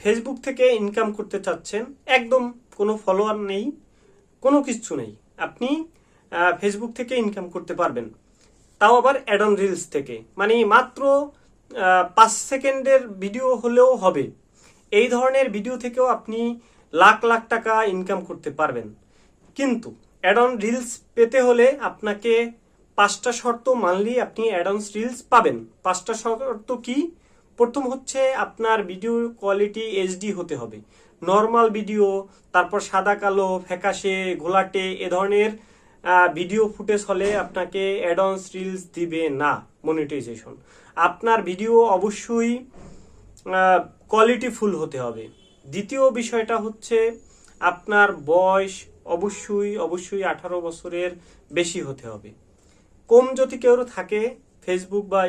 Facebook থেকে income করতে চাচ্ছেন, একদম কোনো ফলোয়ার নেই, কোনো কিছু নেই। আপনি ফেসবুক থেকে ইনকাম করতে পারবেন। তাও আবার অ্যাডন রিলস থেকে। মানে মাত্র পাঁচ সেকেন্ডের ভিডিও হলেও হবে। এই ধরনের ভিডিও থেকেও আপনি লাখ লাখ টাকা ইনকাম করতে পারবেন। কিন্তু অ্যাডন রিলস পেতে হলে আপনাকে পাঁচটা শর্ত মানলেই আপনি অ্যাড অন রিলস পাবেন। পাঁচটা শর্ত কি? প্রথম হচ্ছে আপনার ভিডিও কোয়ালিটি এইচডি হতে হবে। নর্মাল ভিডিও তারপর সাদা, কালো, ফ্যাকাশে, ঘোলাটে এ ধরনের ভিডিও ফুটেজ হলে আপনাকে অ্যাডন্স রিলস দিবে না মনিটাইজেশন আপনার ভিডিও অবশ্যই কোয়ালিটিফুল হতে হবে। দ্বিতীয় বিষয়টা হচ্ছে আপনার বয়স অবশ্যই অবশ্যই আঠারো বছরের বেশি হতে হবে। কম যদি কেউ থাকে ফেসবুক বা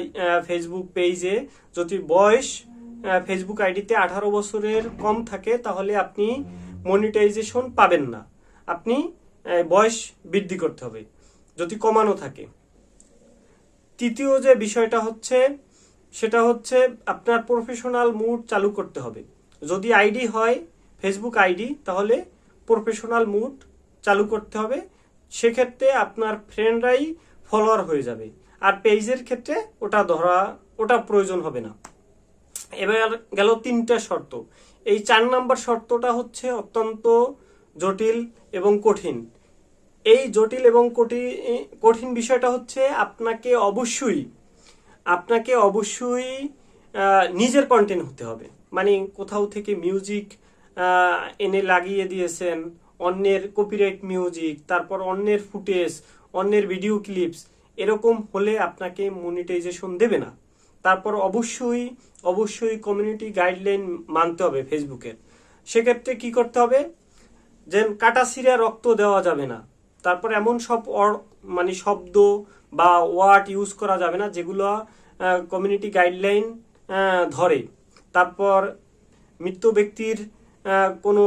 ফেসবুক পেজে যদি বয়স ফেসবুক আইডিতে আঠারো বছরের কম থাকে, তাহলে আপনি মনিটাইজেশন পাবেন না। আপনি বয়স বৃদ্ধি করতে হবে, যদি কমানো থাকে। তৃতীয় যে বিষয়টা হচ্ছে, সেটা হচ্ছে আপনার প্রফেশনাল মুড চালু করতে হবে। যদি আইডি হয় ফেসবুক আইডি তাহলে প্রফেশনাল মুড চালু করতে হবে। সেক্ষেত্রে আপনার ফ্রেন্ডরাই ফলোয়ার হয়ে যাবে। আর পেজের ক্ষেত্রে ওটা ধরা, ওটা প্রয়োজন হবে না। এবার গেল তিনটা শর্ত। এই চার নাম্বার শর্তটা হচ্ছে অত্যন্ত জটিল এবং কঠিন। এই জটিল এবং কঠিন বিষয়টা হচ্ছে আপনাকে অবশ্যই আপনাকে অবশ্যই নিজের কন্টেন্ট হতে হবে। মানে কোথাও থেকে মিউজিক এনে লাগিয়ে দিয়েছেন, অন্যের কপিরাইট মিউজিক তারপর অন্যের ফুটেজ অন্যের ভিডিও ক্লিপস এরকম হলে আপনাকে মনিটাইজেশন দেবে না। তারপর অবশ্যই অবশ্যই কমিউনিটি গাইডলাইন মানতে হবে ফেসবুকের সেক্ষেত্রে কি করতে হবে? যে কাটা সিরা রক্ত দেওয়া যাবে না। তারপর এমন সব মানে শব্দ বা ওয়ার্ড ইউজ করা যাবে না যেগুলো কমিউনিটি গাইডলাইন ধরে। তারপর মৃত ব্যক্তির কোনো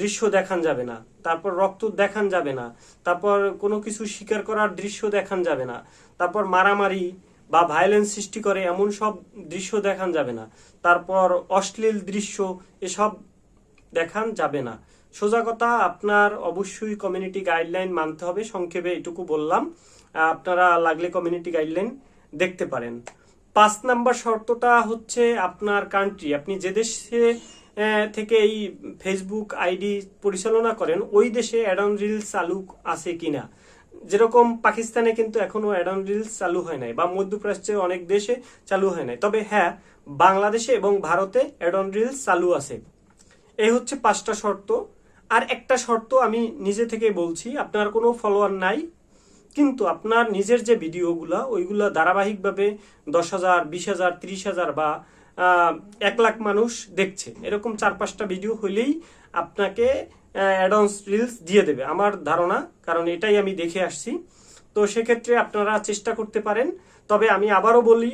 দৃশ্য দেখান যাবে না। তারপর রক্ত দেখান যাবে না। তারপর কোনো কিছু স্বীকার করার দৃশ্য দেখান যাবে না। তারপর মারামারি বা ভায়োলেন্স সৃষ্টি করে এমন সব দৃশ্য দেখান যাবে না। তারপর অশ্লীল দৃশ্য এসব দেখান যাবে না। সোজা কথা, আপনার অবশ্যই কমিউনিটি গাইডলাইন মানতে হবে। সংক্ষেপে এটুকু বললাম। আপনারা লাগলে কমিউনিটি গাইডলাইন দেখতে পারেন। পাঁচ নাম্বার শর্তটা হচ্ছে আপনার কান্ট্রি আপনি যে দেশে থেকে এই ফেসবুক আইডি পরিচালনা করেন, ওই দেশে অ্যাডন রিলস চালু আছে কিনা? যেরকম পাকিস্তানে কিন্তু এখনও অ্যাডন রিলস চালু হয় নাই, বা মধ্যপ্রাচ্যে অনেক দেশে চালু হয় নাই। তবে হ্যাঁ বাংলাদেশে এবং ভারতে অ্যাডন রিলস চালু আছে। এই হচ্ছে পাঁচটা শর্ত। আর একটা শর্ত আমি নিজে থেকে বলছি, আপনার কোনো ফলোয়ার নাই, কিন্তু আপনার নিজের যে ভিডিওগুলা ওইগুলা ধারাবাহিকভাবে দশ হাজার, বিশ হাজার, ত্রিশ হাজার বা এক লাখ মানুষ দেখছে। এরকম চার পাঁচটা ভিডিও হইলেই আপনাকে অ্যাডভান্স রিলস দিয়ে দেবে। আমার ধারণা, কারণ এটাই আমি দেখে আসছি। তো সেক্ষেত্রে আপনারা চেষ্টা করতে পারেন। তবে আমি আবারও বলি,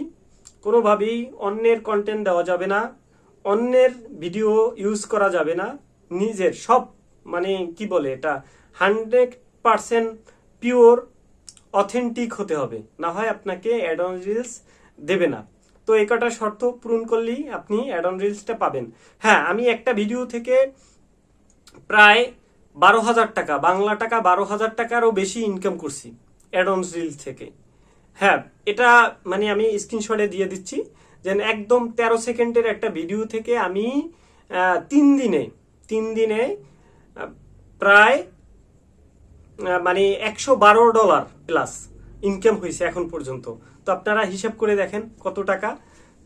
কোনোভাবেই অন্যের কন্টেন্ট দেওয়া যাবে না। অন্যের ভিডিও ইউজ করা যাবে না। নিজের সব মানে কি বলে এটা হান্ড্রেড পারসেন্ট পিওর অথেন্টিক হতে হবে। না হয় আপনাকে অ্যাড অন রিলস দেবে না। তো এই কটা শর্ত পূরণ করলেই আপনি অ্যাড অন রিলসটা পাবেন। হ্যাঁ আমি একটা ভিডিও থেকে প্রায় বারো হাজার টাকা, বাংলা টাকা বারো হাজার টাকারও বেশি ইনকাম করছি অ্যাডন্স রিলস থেকে। হ্যাঁ এটা মানে আমি স্ক্রিনশটে দিয়ে দিচ্ছি যে একদম তেরো সেকেন্ডের একটা ভিডিও থেকে আমি তিন দিনে তিন দিনে প্রায় মানে একশো বারো ডলার প্লাস ইনকাম হয়েছে এখন পর্যন্ত। তো আপনারা হিসাব করে দেখেন কত টাকা।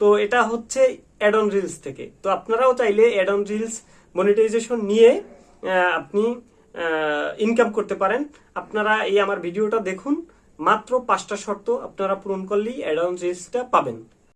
তো এটা হচ্ছে অ্যাডন রিলস থেকে। তো আপনারাও চাইলে অ্যাডন রিলস মনিটাইজেশন নিয়ে আপনি ইনকাম করতে পারেন। আপনারা এই আমার ভিডিওটা দেখুন। মাত্র পাঁচটা শর্ত আপনারা পূরণ করলেই অ্যাডন রিলসটা পাবেন।